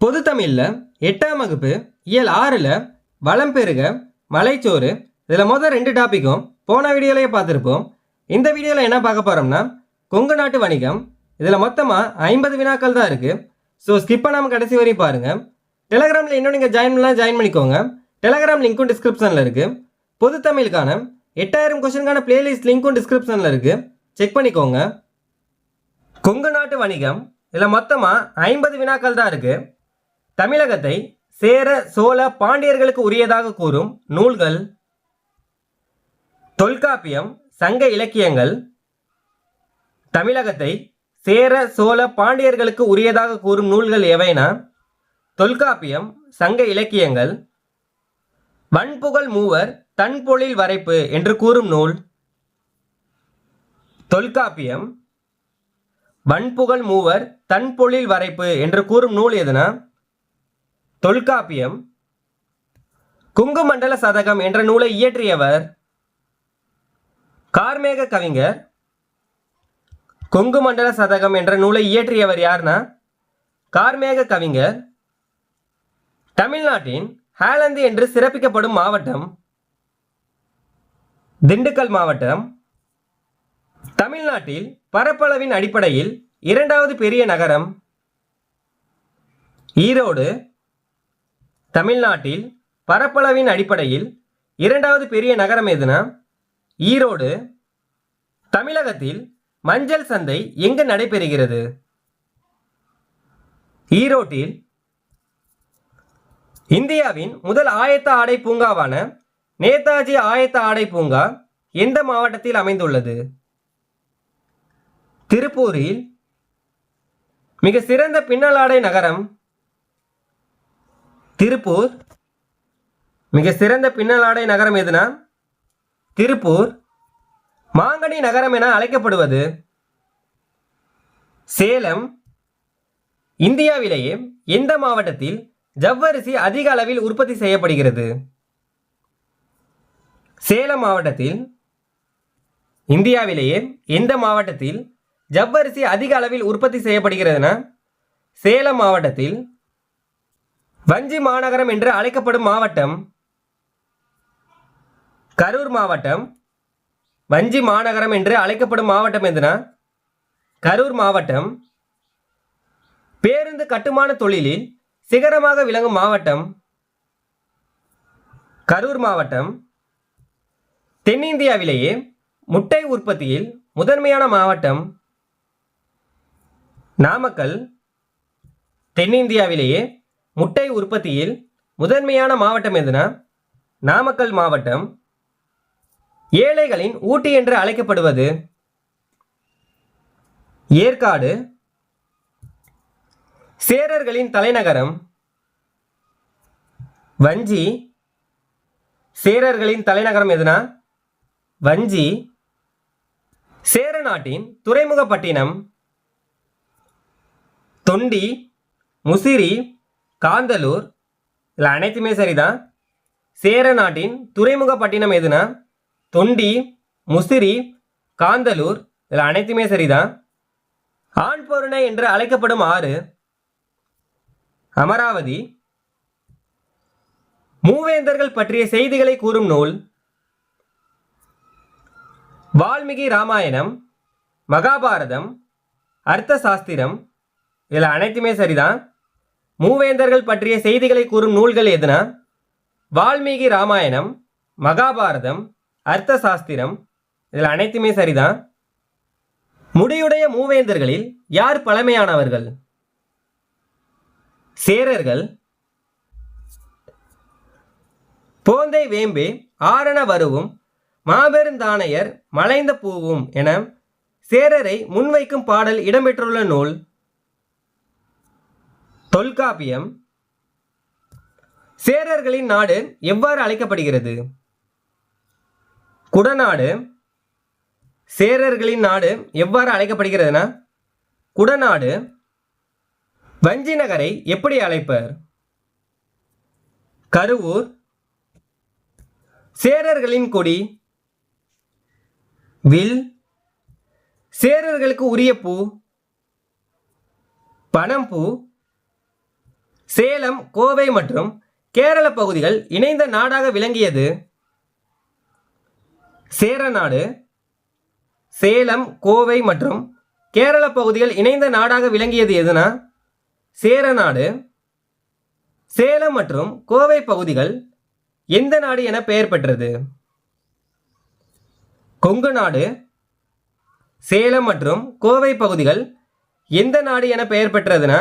பொது தமிழில் எட்டாம் வகுப்பு இயல் ஆறில் வளம் பெருக மலைச்சோறு இதில் மொதல் ரெண்டு டாப்பிக்கும் போன வீடியோலையே பார்த்துருப்போம். இந்த வீடியோவில் என்ன பார்க்க போகிறோம்னா கொங்கு நாட்டு வணிகம் இதில் மொத்தமாக ஐம்பது வினாக்கள் தான் இருக்குது ஸோ ஸ்கிப் பண்ணாமல் கடைசி வரையும் பாருங்கள் டெலகிராமில் இன்னும் நீங்கள் ஜாயின் பண்ணலாம் ஜாயின் பண்ணிக்கோங்க. டெலகிராம் லிங்க்கும் டிஸ்கிரிப்ஷனில் இருக்குது பொது தமிழுக்கான எட்டாயிரம் கொஸ்டினுக்கான பிளேலிஸ்ட் லிங்க்கும் டிஸ்கிரிப்ஷனில் இருக்குது செக் பண்ணிக்கோங்க. கொங்கு நாட்டு வணிகம் இதில் மொத்தமாக ஐம்பது வினாக்கள் தான் இருக்குது தமிழகத்தை சேர சோழ பாண்டியர்களுக்கு உரியதாக கூறும் நூல்கள் தொல்காப்பியம் சங்க இலக்கியங்கள் தமிழகத்தை சேர சோழ பாண்டியர்களுக்கு உரியதாக கூறும் நூல்கள் எவைனா? தொல்காப்பியம் சங்க இலக்கியங்கள் வன்புகழ் மூவர் தன்பொழில் வரைப்பு என்று கூறும் நூல். தொல்காப்பியம் வன்புகழ் மூவர் தன்பொழில் வரைப்பு என்று கூறும் நூல் எதுனா? தொல்காப்பியம் குங்குமண்டல சதகம் என்ற நூலை இயற்றியவர் கார்மேக கவிஞர். கொங்கு மண்டல சதகம் என்ற நூலை இயற்றியவர் யார்னா? கார்மேக கவிஞர். தமிழ்நாட்டின் ஹேலந்து என்று சிறப்பிக்கப்படும் மாவட்டம் திண்டுக்கல் மாவட்டம் தமிழ்நாட்டில் பரப்பளவின் அடிப்படையில் இரண்டாவது பெரிய நகரம் ஈரோடு. தமிழ்நாட்டில் பரப்பளவின் அடிப்படையில் இரண்டாவது பெரிய நகரம் எதுனா? ஈரோடு. தமிழகத்தில் மஞ்சள் சந்தை எங்கு நடைபெறுகிறது? ஈரோட்டில் இந்தியாவின் முதல் ஆயத்த ஆடை பூங்காவான நேதாஜி ஆயத்த ஆடை பூங்கா எந்த மாவட்டத்தில் அமைந்துள்ளது? திருப்பூரில் மிக சிறந்த பின்னலாடை நகரம் திருப்பூர். மிக சிறந்த பின்னலாடை நகரம் எதுனா? திருப்பூர். மாங்கனி நகரம் என அழைக்கப்படுவது சேலம். இந்தியாவிலேயே எந்த மாவட்டத்தில் ஜவ்வரிசி அதிக அளவில் உற்பத்தி செய்யப்படுகிறது? சேலம் மாவட்டத்தில். இந்தியாவிலேயே எந்த மாவட்டத்தில் ஜவ்வரிசி அதிக அளவில் உற்பத்தி செய்யப்படுகிறதுனா? சேலம் மாவட்டத்தில் வஞ்சி மாநகரம் என்று அழைக்கப்படும் மாவட்டம் கரூர் மாவட்டம். வஞ்சி மாநகரம் என்று அழைக்கப்படும் மாவட்டம் எதுனா? கரூர் மாவட்டம். பேருந்து கட்டுமான தொழிலில் சிகரமாக விளங்கும் மாவட்டம். கரூர் மாவட்டம். தென்னிந்தியாவிலேயே முட்டை உற்பத்தியில் முதன்மையான மாவட்டம். நாமக்கல். தென்னிந்தியாவிலேயே முட்டை உற்பத்தியில் முதன்மையான மாவட்டம் எதுனா? நாமக்கல் மாவட்டம். ஏழைகளின் ஊட்டி என்று அழைக்கப்படுவது ஏற்காடு. சேரர்களின் தலைநகரம் வஞ்சி. சேரர்களின் தலைநகரம் எதுனா? வஞ்சி. சேர நாட்டின் துறைமுகப்பட்டினம் தொண்டி. முசிறி. காந்தலூர். இதில் அனைத்துமே சரிதான். சேர நாட்டின் துறைமுகப்பட்டினம் எதுனா? தொண்டி முசிறி காந்தலூர். இதில் அனைத்துமே சரிதான். ஆண் பொருணை என்று அழைக்கப்படும் ஆறு. அமராவதி. மூவேந்தர்கள் பற்றிய செய்திகளை கூறும் நூல். வால்மீகி ராமாயணம். மகாபாரதம். அர்த்த சாஸ்திரம் இதில் அனைத்துமே சரிதான். மூவேந்தர்கள் பற்றிய செய்திகளை கூறும் நூல்கள் எதுனா? வால்மீகி ராமாயணம் மகாபாரதம் அர்த்த சாஸ்திரம் இதில் அனைத்துமே சரிதான் முடியுடைய மூவேந்தர்களில் யார் பழமையானவர்கள்? சேரர்கள் போந்தை வேம்பே ஆரண வருவும் மாபெருந்தானையர் மலைந்த பூவும் என சேரரை முன்வைக்கும் பாடல் இடம்பெற்றுள்ள நூல் தொல்காப்பியம் சேரர்களின் நாடு எவ்வாறு அழைக்கப்படுகிறது? குடநாடு சேரர்களின் நாடு எவ்வாறு அழைக்கப்படுகிறதுனா குடநாடு வஞ்சி நகரை எப்படி அழைப்பர்? கருவூர் சேரர்களின் கொடி வில் சேரர்களுக்கு உரிய பூ பணம் பூ சேலம் கோவை மற்றும் கேரள பகுதிகள் இணைந்த நாடாக விளங்கியது. சேரநாடு சேலம் கோவை மற்றும் கேரள பகுதிகள் இணைந்த நாடாக விளங்கியது எதுனா? சேரநாடு சேலம் மற்றும் கோவை பகுதிகள் எந்த நாடு என பெயர் பெற்றது? கொங்கு நாடு சேலம் மற்றும் கோவை பகுதிகள் எந்த நாடு என பெயர் பெற்றதுன்னா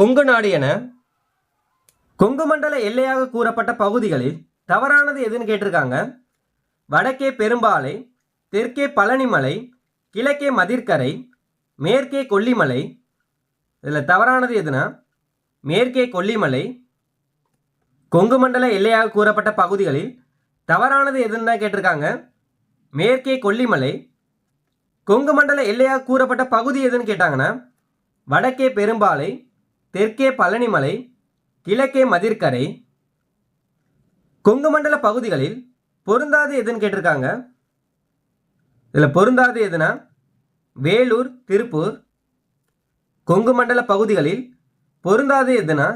கொங்கு நாடு என கொங்கு மண்டல எல்லையாக கூறப்பட்ட பகுதிகளில் தவறானது எதுன்னு கேட்டிருக்காங்க. வடக்கே பெரும்பாலை தெற்கே பழனிமலை கிழக்கே மதிர்கரை மேற்கே கொல்லிமலை. இதில் தவறானது எதுனா? மேற்கே கொல்லிமலை கொங்கு மண்டல எல்லையாக கூறப்பட்ட பகுதிகளில் தவறானது எதுன்னு தான் கேட்டிருக்காங்க? மேற்கே கொல்லிமலை கொங்கு மண்டல எல்லையாக கூறப்பட்ட பகுதி எதுன்னு கேட்டாங்கன்னா வடக்கே பெரும்பாலை தெற்கே பழனிமலை கிழக்கே மதிர்கரை கொங்கு மண்டல பகுதிகளில் பொருந்தாது எதுன்னு கேட்டிருக்காங்க. இதில் பொருந்தாது எதுனா? வேலூர் திருப்பூர் கொங்கு மண்டல பகுதிகளில் பொருந்தாது எதுனா?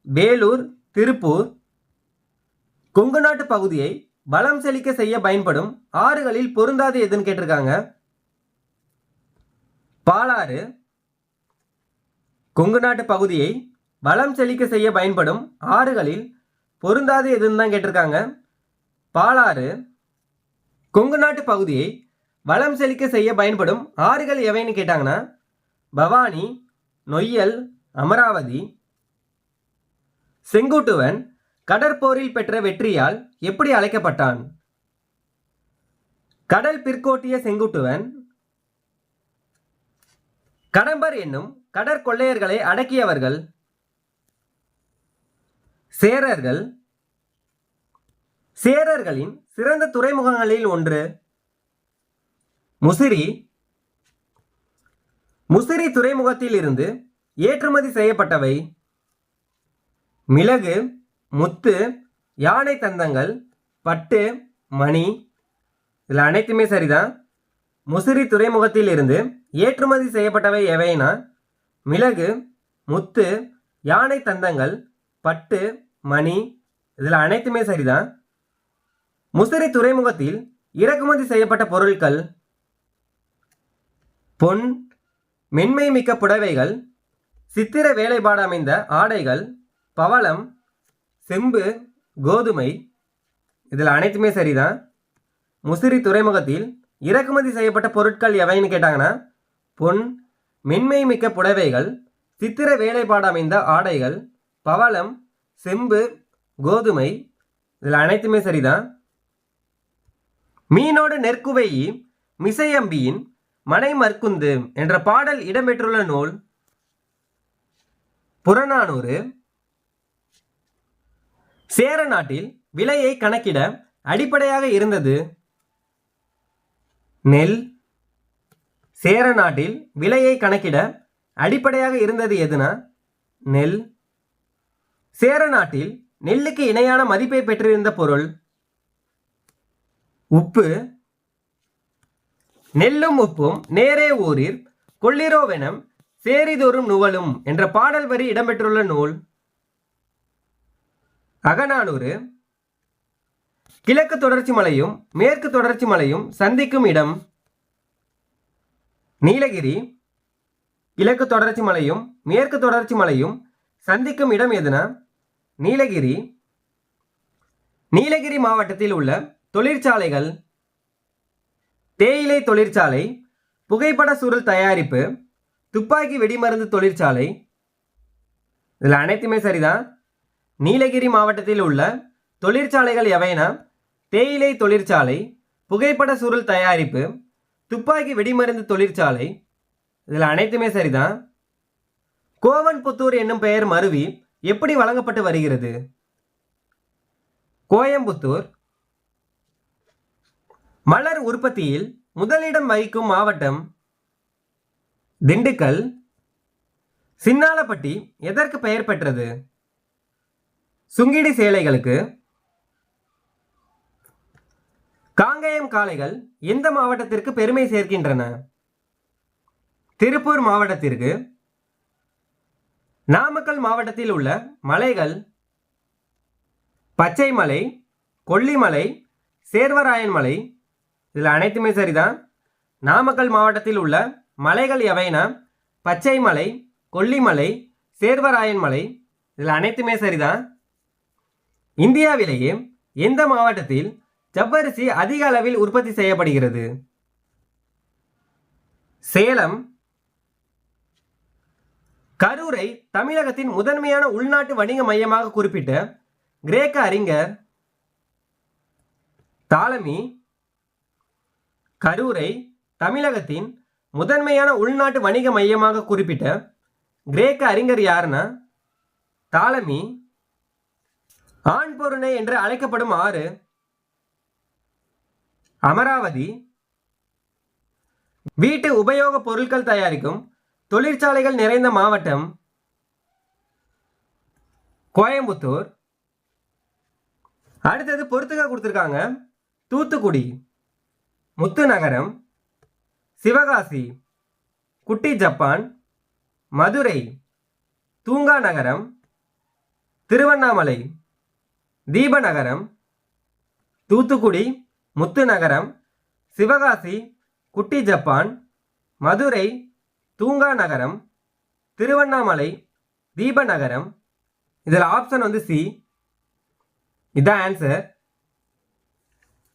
வேலூர் திருப்பூர் கொங்கு நாட்டு பகுதியை பலம் செழிக்க செய்ய பயன்படும் ஆறுகளில் பொருந்தாது எதுன்னு கேட்டிருக்காங்க. பாலாறு கொங்கு நாட்டு பகுதியை வளம் செழிக்க செய்ய பயன்படும் ஆறுகளில் பொருந்தாது எதுன்னு தான் கேட்டிருக்காங்க. பாலாறு கொங்கு நாட்டு பகுதியை வளம் செழிக்க செய்ய பயன்படும் ஆறுகள் எவைன்னு கேட்டாங்கன்னா பவானி நொய்யல் அமராவதி செங்குட்டுவன் கடற்போரில் பெற்ற வெற்றியால் எப்படி அழைக்கப்பட்டான்? கடல் பிற்கோட்டிய செங்குட்டுவன் கடம்பர் என்னும் கடற்கொள்ளையர்களை அடக்கியவர்கள் சேரர்கள் சேரர்களின் சிறந்த துறைமுகங்களில் ஒன்று முசிறி. முசிறி துறைமுகத்தில் இருந்து ஏற்றுமதி செய்யப்பட்டவை மிளகு முத்து யானை தந்தங்கள் பட்டு மணி. இதில் அனைத்துமே சரிதான். முசிறி துறைமுகத்தில் இருந்து ஏற்றுமதி செய்யப்பட்டவை எவைனா? மிளகு முத்து யானை தந்தங்கள் பட்டு மணி இதில் அனைத்துமே சரிதான். முசிறி துறைமுகத்தில் இறக்குமதி செய்யப்பட்ட பொருட்கள் பொன் மென்மை மிக்க புடவைகள் சித்திர வேலைப்பாடு அமைந்த ஆடைகள் பவளம் செம்பு கோதுமை இதில் அனைத்துமே சரிதான். முசிறி துறைமுகத்தில் இறக்குமதி செய்யப்பட்ட பொருட்கள் எவைன்னு கேட்டாங்கன்னா பொன் மென்மை மிக்க புடவைகள் சித்திர வேலைப்பாடு அமைந்த ஆடைகள் பவளம் செம்பு கோதுமை இதில் அனைத்துமே சரிதான். மீனோடு நெற்குவையி மிசையம்பியின் மனை மற்குந்து என்ற பாடல் இடம்பெற்றுள்ள நூல் புறநானூறு. சேர நாட்டில் விலையை கணக்கிட அடிப்படையாக இருந்தது நெல் சேர நாட்டில் விலையை கணக்கிட அடிப்படையாக இருந்தது எதுனா? நெல். சேர நாட்டில் நெல்லுக்கு இணையான மதிப்பை பெற்றிருந்த பொருள்? உப்பு. நெல்லும் உப்பும் நேரே ஊரில் கொள்ளிரோவெனம் சேரிதோறும் நுவலும் என்ற பாடல் வரி இடம்பெற்றுள்ள நூல். அகநானூறு. கிழக்கு தொடர்ச்சி மலையும் மேற்கு தொடர்ச்சி மலையும் சந்திக்கும் இடம் நீலகிரி. கிழக்கு தொடர்ச்சி மலையும் மேற்கு தொடர்ச்சி மலையும் சந்திக்கும் இடம் எதுனா நீலகிரி. நீலகிரி மாவட்டத்தில் உள்ள தொழிற்சாலைகள். தேயிலை தொழிற்சாலை புகைப்பட சுருள் தயாரிப்பு துப்பாக்கி வெடிமருந்து தொழிற்சாலை. இதில் அனைத்துமே சரிதான். நீலகிரி மாவட்டத்தில் உள்ள தொழிற்சாலைகள் எவைனா தேயிலை தொழிற்சாலை புகைப்பட சுருள் தயாரிப்பு துப்பாக்கி வெடிமருந்து தொழிற்சாலை இதில் அனைத்துமே சரிதான். கோவன்புத்தூர் என்னும் பெயர் மருவி எப்படி வழங்கப்பட்டு வருகிறது? கோயம்புத்தூர். மலர் உற்பத்தியில் முதலிடம் வகிக்கும் மாவட்டம் திண்டுக்கல். சின்னாலப்பட்டி எதற்கு பெயர் பெற்றது? சுங்கிடி சேலைகளுக்கு. காங்கேயம் காளைகள் எந்த மாவட்டத்திற்கு பெருமை சேர்க்கின்றன? திருப்பூர் மாவட்டத்திற்கு நாமக்கல் மாவட்டத்தில் உள்ள மலைகள் பச்சை மலை கொல்லிமலை சேர்வராயன் மலை இதில் அனைத்துமே சரிதான். நாமக்கல் மாவட்டத்தில் உள்ள மலைகள் எவைனா பச்சை மலை கொல்லிமலை சேர்வராயன் மலை இதில் அனைத்துமே சரிதான். இந்தியாவிலேயே எந்த மாவட்டத்தில் ஜவ்வரிசி அதிக அளவில் உற்பத்தி செய்யப்படுகிறது. சேலம். கரூரை தமிழகத்தின் முதன்மையான உள்நாட்டு வணிக மையமாக குறிப்பிட்ட கிரேக்க அறிஞர் தாலமி கரூரை தமிழகத்தின் முதன்மையான உள்நாட்டு வணிக மையமாக குறிப்பிட்ட கிரேக்க அறிஞர் யாருன்னா தாலமி. ஆண் பொருணை என்று அழைக்கப்படும் ஆறு அமராவதி. வீட்டு உபயோக பொருட்கள் தயாரிக்கும் தொழிற்சாலைகள் நிறைந்த மாவட்டம் கோயம்புத்தூர். அடுத்தது பொறுத்துக கொடுத்துருக்காங்க தூத்துக்குடி முத்து நகரம் சிவகாசி குட்டி ஜப்பான் மதுரை தூங்கா நகரம் திருவண்ணாமலை தீபநகரம் தூத்துக்குடி. முத்து நகரம் சிவகாசி குட்டி ஜப்பான் மதுரை தூங்கா நகரம் திருவண்ணாமலை தீபநகரம். இதில் ஆப்ஷன் வந்து சி இதான் ஆன்சர்